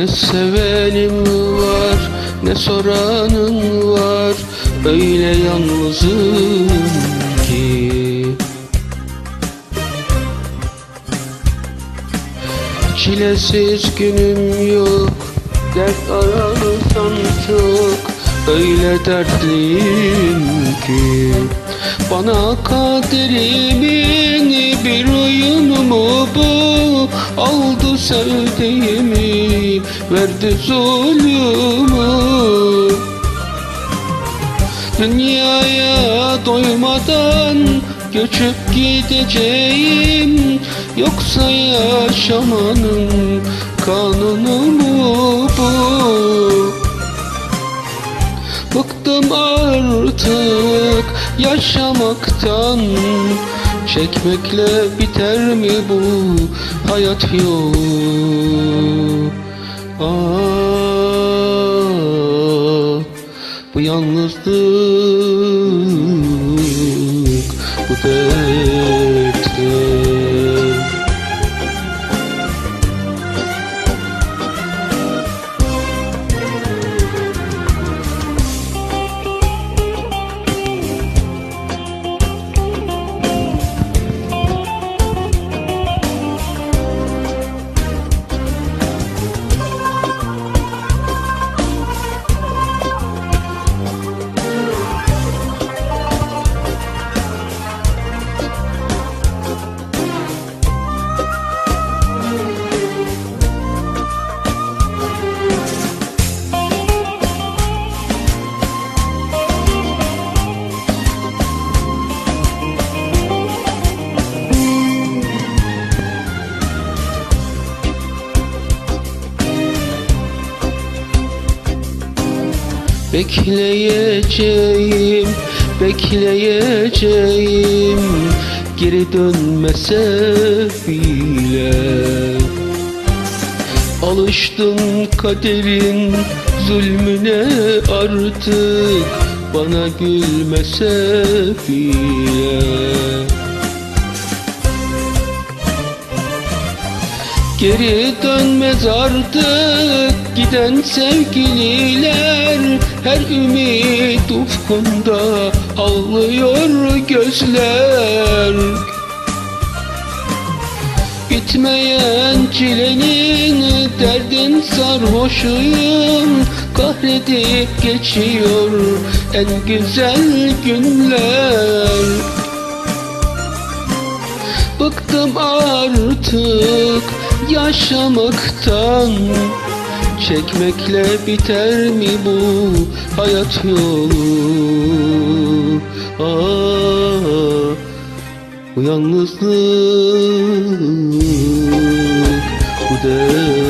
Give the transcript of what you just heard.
Ne sevenim var ne soranın var Öyle yalnızım ki. Çilesiz günüm yok Dert ararsan çok Öyle dertliyim ki. Bana kaderimin bir oyunu mu bu? Aldı sevdiğimi Verdi zulümü Dünyaya doymadan göçüp gideceğim Yoksa yaşamanın kanunu mu bu? Bıktım artık yaşamaktan Çekmekle biter mi bu hayat yol? Ah, bu yalnızlık, bu dertler Bekleyeceğim, bekleyeceğim. Geri dönmese bile. Alıştım kaderin zulmüne artık. Bana gülmese bile Geri dönmez artık giden sevgililer. Her ümit ufkunda ağlıyor gözler. Bitmeyen çilenin derdin sarhoşuyum. Kahredip geçiyor en güzel günler. Bıktım artık yaşamaktan Çekmekle biter mi bu hayat yolu? Ah, bu yalnızlık, bu dertler